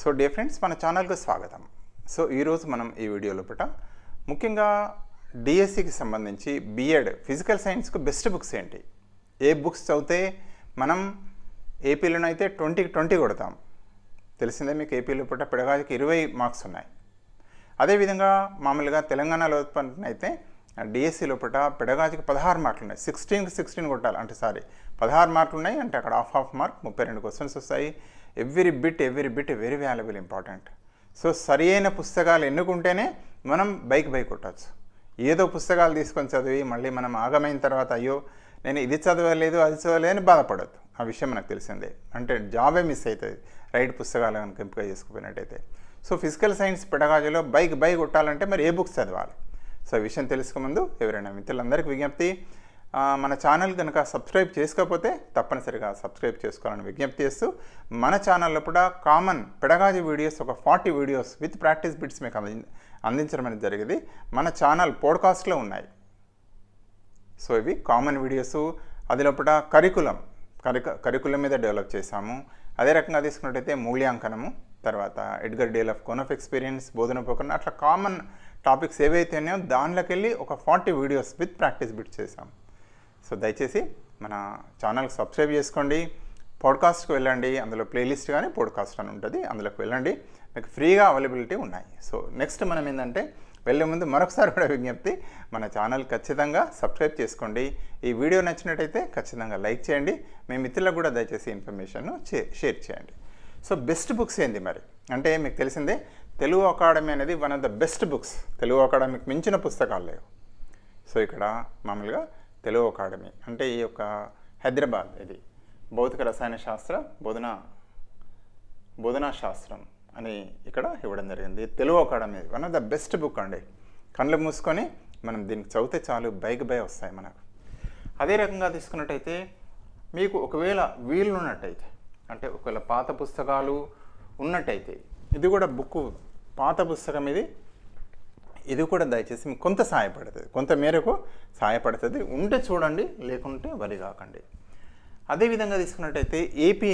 So day friends మన ఛానల్కు స్వాగతం. సో ఈరోజు మనం ఈ వీడియో లోపల ముఖ్యంగా డిఎస్సికి సంబంధించి బిఎడ్ ఫిజికల్ సైన్స్కు బెస్ట్ బుక్స్ ఏంటి? ఏ బుక్స్ చదివితే మనం ఏపీలోనైతే ట్వంటీకి ట్వంటీ కొడతాం. తెలిసిందే మీకు ఏపీ లోపల పిడగాజుకి ఇరవై మార్క్స్ ఉన్నాయి. అదేవిధంగా మామూలుగా తెలంగాణలో అయితే డిఎస్సి లోపల పిడగాజుకి పదహారు మార్కులు ఉన్నాయి. సిక్స్టీన్కి సిక్స్టీన్ కొట్టాలి. అంటే సారీ పదహారు మార్కులు ఉన్నాయి అంటే అక్కడ హాఫ్ హాఫ్ మార్క్ ముప్పై రెండు క్వశ్చన్స్ వస్తాయి. Every bit every bit very valuable important. So సరి అయిన పుస్తకాలు ఎన్నుకుంటేనే మనం బైక్ బైక్ కొట్టచ్చు. ఏదో పుస్తకాలు తీసుకొని చదివి మళ్ళీ మనం ఆగమైన తర్వాత అయ్యో నేను ఇది చదవలేదు అది చదవలేదు అని బాధపడద్దు. ఆ విషయం మనకు తెలిసిందే. అంటే జాబే మిస్ అవుతుంది రైట్ పుస్తకాలు కనుక ఎంపిక చేసుకుపోయినట్టయితే. సో ఫిజికల్ సైన్స్ పెడగాజీలో బైక్ బైక్ కొట్టాలంటే మరి ఏ బుక్స్ చదవాలి? సో విషయం తెలుసుకు ముందు ఎవరైనా మిత్రులందరికీ విజ్ఞప్తి. మన ఛానల్ కనుక సబ్స్క్రైబ్ చేసుకోకపోతే తప్పనిసరిగా సబ్స్క్రైబ్ చేసుకోవాలని విజ్ఞప్తి చేస్తూ మన ఛానల్లో కూడా కామన్ పెడగాజీ వీడియోస్ ఒక forty videos with practice bits మీకు అంది అందించడం అనేది జరిగింది. మన ఛానల్ పోడ్కాస్ట్లో ఉన్నాయి. సో ఇవి కామన్ వీడియోస్. అది లోపల కరికులం కరిక కరికులం మీద డెవలప్ చేశాము. అదే రకంగా తీసుకున్నట్టయితే మూల్యాంకనము తర్వాత Edgar Dale of cone of experience బోధన పోకన అట్లా కామన్ టాపిక్స్ ఏవైతే ఉన్నాయో దానిలోకి వెళ్ళి ఒక forty videos with practice bit చేశాం సో దయచేసి మన ఛానల్కి సబ్స్క్రైబ్ చేసుకోండి పాడ్కాస్ట్కి వెళ్ళండి అందులో ప్లేలిస్ట్ కానీ పాడ్కాస్ట్ అని ఉంటుంది అందులోకి వెళ్ళండి. మీకు ఫ్రీగా అవైలబిలిటీ ఉన్నాయి. సో నెక్స్ట్ మనం ఏంటంటే వెళ్ళే ముందు మరొకసారి కూడా విజ్ఞప్తి మన ఛానల్ ఖచ్చితంగా సబ్స్క్రైబ్ చేసుకోండి. ఈ వీడియో నచ్చినట్టయితే ఖచ్చితంగా లైక్ చేయండి మీ మిత్రులకు కూడా దయచేసి ఇన్ఫర్మేషన్ షేర్ చేయండి. సో బెస్ట్ బుక్స్ ఏంది మరి? అంటే మీకు తెలిసిందే తెలుగు అకాడమీ అనేది one of the best books. Telugu అకాడమీకి మించిన పుస్తకాలు లేవు. సో ఇక్కడ మామూలుగా తెలుగు అకాడమీ అంటే ఈ యొక్క హైదరాబాద్ ఇది. భౌతిక రసాయన శాస్త్ర బోధన బోధనా శాస్త్రం అని ఇక్కడ ఇవ్వడం జరిగింది. Telugu academy one of the best book అండి. కళ్ళు మూసుకొని మనం దీనికి చదివితే చాలు బైక్ బై వస్తాయి మనకు. అదే రకంగా తీసుకున్నట్టయితే మీకు ఒకవేళ వీలున్నట్టయితే అంటే ఒకవేళ పాత పుస్తకాలు ఉన్నట్టయితే ఇది కూడా బుక్ పాత పుస్తకం ఇది. ఇది కూడా దయచేసి మీకు కొంత సహాయపడుతుంది. కొంత మేరకు సహాయపడుతుంది. ఉంటే చూడండి లేకుంటే వరి కాకండి. అదేవిధంగా తీసుకున్నట్టయితే ఏపీ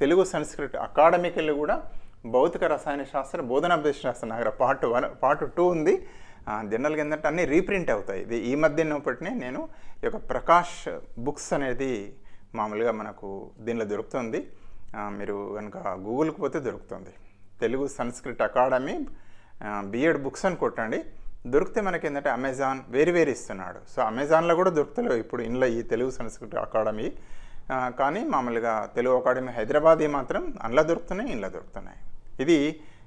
తెలుగు సంస్కృతి అకాడమీకి కూడా భౌతిక రసాయన శాస్త్ర బోధనాభ్యాస శాస్త్ర నగర పార్ట్ వన్ పార్ట్ టూ ఉంది. జనరల్గా ఏంటంటే అన్నీ రీప్రింట్ అవుతాయి. ఇది ఈ మధ్యనప్పటినే నేను ఈ యొక్క ప్రకాష్ బుక్స్ అనేది మామూలుగా మనకు దీనిలో దొరుకుతుంది. మీరు కనుక గూగుల్కి పోతే దొరుకుతుంది. Telugu Sanskrit academy BEd books అని కొట్టండి. దొరికితే మనకి ఏంటంటే అమెజాన్ వేరు వేరు ఇస్తున్నాడు. సో అమెజాన్లో కూడా దొరుకుతలేవు. ఇప్పుడు ఇందులో ఈ తెలుగు సంస్కృతి అకాడమీ. కానీ మామూలుగా తెలుగు అకాడమీ హైదరాబాద్ మాత్రం అందులో దొరుకుతున్నాయి ఇంట్లో దొరుకుతున్నాయి. ఇది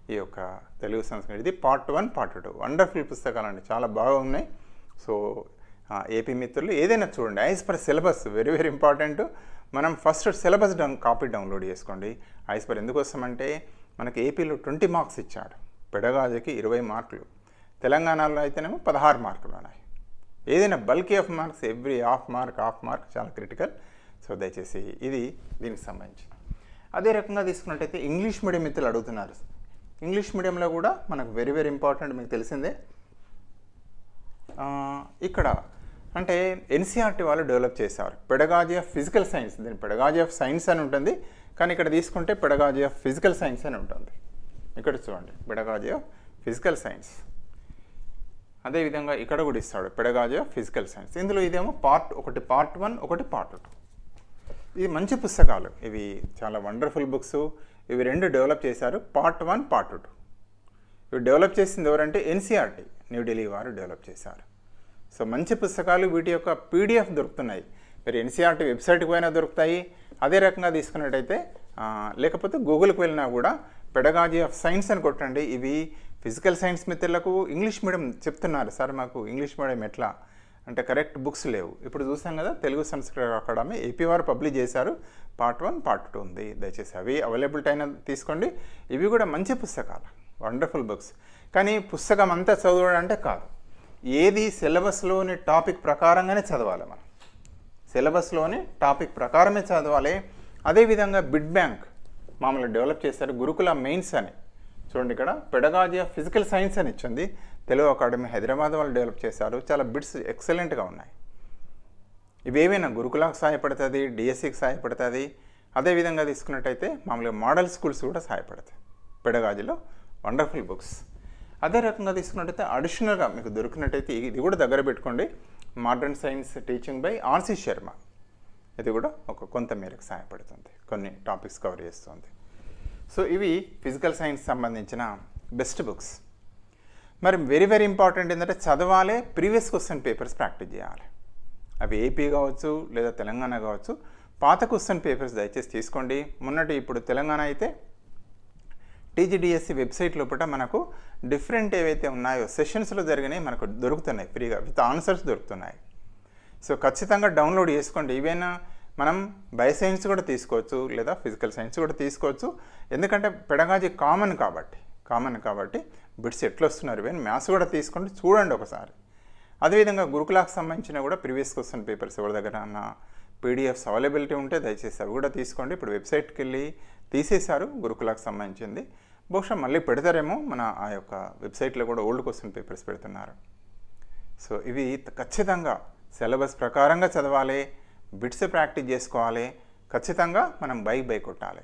ఈ యొక్క తెలుగు సంస్కృతి. ఇది part one part two wonderful పుస్తకాలు అండి చాలా బాగా ఉన్నాయి. సో ఏపీ మిత్రులు ఏదైనా చూడండి. As per syllabus very very important మనం first syllabus down copy download చేసుకోండి. యాజ్ పర్ ఎందుకోసం అంటే మనకి ఏపీలో ట్వంటీ మార్క్స్ ఇచ్చాడు. పెడగాజుకి ఇరవై మార్కులు. తెలంగాణలో అయితేనేమో పదహారు మార్కులు ఉన్నాయి. ఏదైనా bulky of marks every half mark half mark చాలా క్రిటికల్. సో దయచేసి ఇది దీనికి సంబంధించి. అదే రకంగా తీసుకున్నట్టయితే ఇంగ్లీష్ మీడియం మిత్రులు అడుగుతున్నారు. ఇంగ్లీష్ మీడియంలో కూడా మనకు వెరీ వెరీ ఇంపార్టెంట్ మీకు తెలిసిందే. ఇక్కడ అంటే ఎన్సీఆర్టీ వాళ్ళు డెవలప్ చేశారు పెడగాజీ ఆఫ్ ఫిజికల్ సైన్స్. దీని పెడగాజీ ఆఫ్ సైన్స్ అని ఉంటుంది. కానీ ఇక్కడ తీసుకుంటే పెడగాజీ ఆఫ్ ఫిజికల్ సైన్స్ అని ఉంటుంది. ఇక్కడ చూడండి. Pedagogy of physical science. అదేవిధంగా ఇక్కడ కూడా ఇస్తాడు పెడగాజీ ఆఫ్ ఫిజికల్ సైన్స్. ఇందులో ఇదేమో పార్ట్ ఒకటి పార్ట్ వన్ ఒకటి పార్ట్ టూ. ఇది మంచి పుస్తకాలు. ఇవి చాలా వండర్ఫుల్ బుక్స్. ఇవి రెండు డెవలప్ చేశారు. Part one part two. ఇవి డెవలప్ చేసింది ఎవరంటే ఎన్సీఆర్టీ న్యూఢిల్లీ వారు డెవలప్ చేశారు. సో మంచి పుస్తకాలు వీటి యొక్క పీడిఎఫ్ దొరుకుతున్నాయి. మీరు ఎన్సీఆర్టీ వెబ్సైట్కి పోయినా దొరుకుతాయి. అదే రకంగా తీసుకున్నట్టయితే లేకపోతే గూగుల్కి వెళ్ళినా కూడా పెడగాజీ ఆఫ్ సైన్స్ అని కొట్టండి. ఇవి ఫిజికల్ సైన్స్ మిత్రులకు ఇంగ్లీష్ మీడియం చెప్తున్నారు. సార్ మాకు ఇంగ్లీష్ మీడియం ఎట్లా? అంటే కరెక్ట్ బుక్స్ లేవు. ఇప్పుడు చూసాం కదా తెలుగు సంస్కృత అకాడమీ ఏపీ వారు పబ్లిష్ చేశారు. పార్ట్ వన్ పార్ట్ టూ ఉంది. దయచేసి అవి అవైలబిలిటీ అయినా తీసుకోండి. ఇవి కూడా మంచి పుస్తకాలు. Wonderful books. కానీ పుస్తకం అంతా చదవడం అంటే కాదు. ఏది సిలబస్లోని టాపిక్ ప్రకారంగానే చదవాలి మనం. సిలబస్లోని టాపిక్ ప్రకారమే చదవాలి. అదేవిధంగా బిడ్ బ్యాంక్. మామూలుగా డెవలప్ చేశారు గురుకుల మెయిన్స్ అని. చూడండి ఇక్కడ పెడగాజీ ఆఫ్ ఫిజికల్ సైన్స్ అని ఇచ్చింది. తెలుగు అకాడమీ హైదరాబాద్ వాళ్ళు డెవలప్ చేశారు. చాలా బిట్స్ ఎక్సలెంట్గా ఉన్నాయి. ఇవేవైనా గురుకులకు సహాయపడుతుంది డిఎస్సికి సహాయపడుతుంది? అదేవిధంగా తీసుకున్నట్టయితే మామూలుగా మోడల్ స్కూల్స్ కూడా సహాయపడతాయి. పెడగాజిలో వండర్ఫుల్ బుక్స్. అదే రకంగా తీసుకున్నట్టయితే అడిషనల్గా మీకు దొరికినట్టయితే ఇది కూడా దగ్గర పెట్టుకోండి. Modern science teaching by RC Sharma ఇది కూడా ఒక కొంత మేరకు సహాయపడుతుంది. కొన్ని టాపిక్స్ కవర్ చేస్తుంది. సో ఇవి ఫిజికల్ సైన్స్ సంబంధించిన బెస్ట్ బుక్స్ మరి వెరీ వెరీ ఇంపార్టెంట్ ఏంటంటే చదవాలి ప్రీవియస్ క్వశ్చన్ పేపర్స్ ప్రాక్టీస్ చేయాలి. అవి ఏపీ కావచ్చు లేదా తెలంగాణ కావచ్చు. పాత క్వశ్చన్ పేపర్స్ దయచేసి తీసుకోండి. మొన్నటి ఇప్పుడు తెలంగాణ అయితే టీజీడిఎస్సి వెబ్సైట్ లోపల మనకు డిఫరెంట్ ఏవైతే ఉన్నాయో సెషన్స్లో జరిగినాయి మనకు దొరుకుతున్నాయి. ఫ్రీగా విత్ ఆన్సర్స్ దొరుకుతున్నాయి. సో ఖచ్చితంగా డౌన్లోడ్ చేసుకోండి. ఏవైనా మనం బయోసైన్స్ కూడా తీసుకోవచ్చు లేదా ఫిజికల్ సైన్స్ కూడా తీసుకోవచ్చు. ఎందుకంటే పెడగాజీ కామన్ కాబట్టి కామన్ కాబట్టి బిట్స్ ఎట్లా వస్తున్నారు? ఇవన్నీ మ్యాథ్స్ కూడా తీసుకోండి చూడండి ఒకసారి. అదేవిధంగా గురుకులాకు సంబంధించిన కూడా ప్రీవియస్ క్వశ్చన్ పేపర్స్ ఎవరి దగ్గర అన్న పీడిఎఫ్స్ అవైలబిలిటీ ఉంటే దయచేసి అవి కూడా తీసుకోండి. ఇప్పుడు వెబ్సైట్కి వెళ్ళి తీసేశారు గురుకులాకు సంబంధించింది. బహుశా మళ్ళీ పెడతారేమో మన ఆ యొక్క వెబ్సైట్లో కూడా ఓల్డ్ క్వశ్చన్ పేపర్స్ పెడుతున్నారు. సో ఇవి ఖచ్చితంగా సిలబస్ ప్రకారంగా చదవాలి. బిట్స్ ప్రాక్టీస్ చేసుకోవాలి. ఖచ్చితంగా మనం బైక్ బైక్ కొట్టాలి.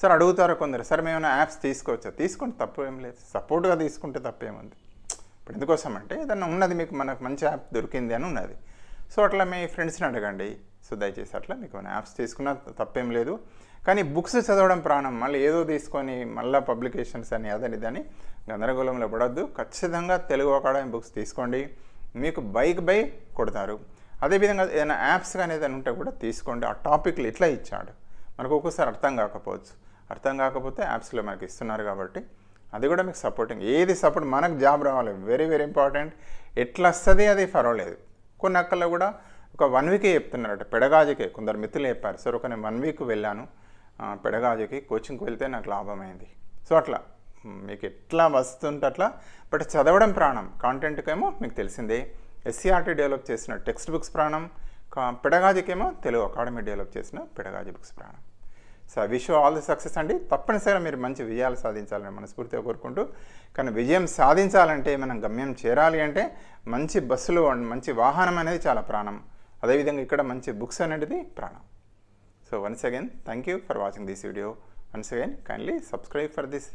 సార్ అడుగుతారు కొందరు సార్ మేమైనా యాప్స్ తీసుకోవచ్చా? తీసుకుంటే తప్పు ఏం లేదు. సపోర్ట్గా తీసుకుంటే తప్పేముంది. ఇప్పుడు ఎందుకోసం అంటే ఏదన్నా ఉన్నది మీకు మనకు మంచి యాప్ దొరికింది అని ఉన్నది. సో అట్లా మీ ఫ్రెండ్స్ని అడగండి. సో దయచేసి అట్లా మీకు ఏమైనా యాప్స్ తీసుకున్న తప్పేం లేదు. కానీ బుక్స్ చదవడం ప్రాణం. మళ్ళీ ఏదో తీసుకొని మళ్ళీ పబ్లికేషన్స్ అని అదని ఇదని గందరగోళంలో పడద్దు. ఖచ్చితంగా తెలుగు అకాడమీ బుక్స్ తీసుకోండి. మీకు బైక్ బై కొడతారు. అదేవిధంగా ఏదైనా యాప్స్ కానీ ఏదైనా ఉంటే కూడా తీసుకోండి. ఆ టాపిక్లు ఇట్లా ఇచ్చాడు? మనకు ఒక్కోసారి అర్థం కాకపోవచ్చు. అర్థం కాకపోతే యాప్స్లో మనకి ఇస్తున్నారు కాబట్టి అది కూడా మీకు సపోర్టింగ్. ఏది సపోర్ట్ మనకు జాబ్ రావాలి. Very very important. ఎట్లా వస్తుంది అది పర్వాలేదు. కొన్ని అక్కల్లో కూడా ఒక వన్ వీకే చెప్తున్నారట. పెడగాజుకే కొందరు మిత్రులు చెప్పారు. సార్ ఒక నేను వన్ వీక్ వెళ్ళాను. పెడగాజుకి కోచింగ్కి వెళ్తే నాకు లాభమైంది. సో అట్లా. మీకు ఎట్లా వస్తుంటే అట్లా. బట్ చదవడం ప్రాణం. కాంటెంట్కేమో మీకు తెలిసిందే. ఎస్సీఆర్టీ డెవలప్ చేసిన టెక్స్ట్ బుక్స్ ప్రాణం పెడగాజికేమో తెలుగు అకాడమీ డెవలప్ చేసిన పెడగాజి బుక్స్ ప్రాణం. So wish all the success అండి. తప్పనిసరిగా మీరు మంచి విజయాలు సాధించాలని మనస్ఫూర్తిగా కోరుకుంటూ కానీ విజయం సాధించాలంటే మనం గమ్యం చేరాలి అంటే మంచి బస్సులు మంచి వాహనం అనేది చాలా ప్రాణం. అదేవిధంగా ఇక్కడ మంచి బుక్స్ అనేది ప్రాణం. So once again thank you for watching this video once again kindly subscribe for this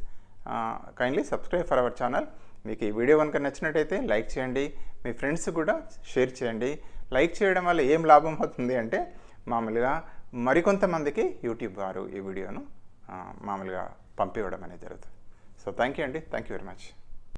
kindly subscribe for our channel మీకు ఈ వీడియో కనుక నచ్చినట్టయితే లైక్ చేయండి మీ ఫ్రెండ్స్ కూడా షేర్ చేయండి. లైక్ చేయడం వల్ల ఏం లాభం అవుతుంది అంటే మామూలుగా మరికొంతమందికి యూట్యూబ్ వారు ఈ వీడియోను మామూలుగా పంపివ్వడం అనేది జరుగుతుంది. సో థ్యాంక్ యూ అండి. Thank you very much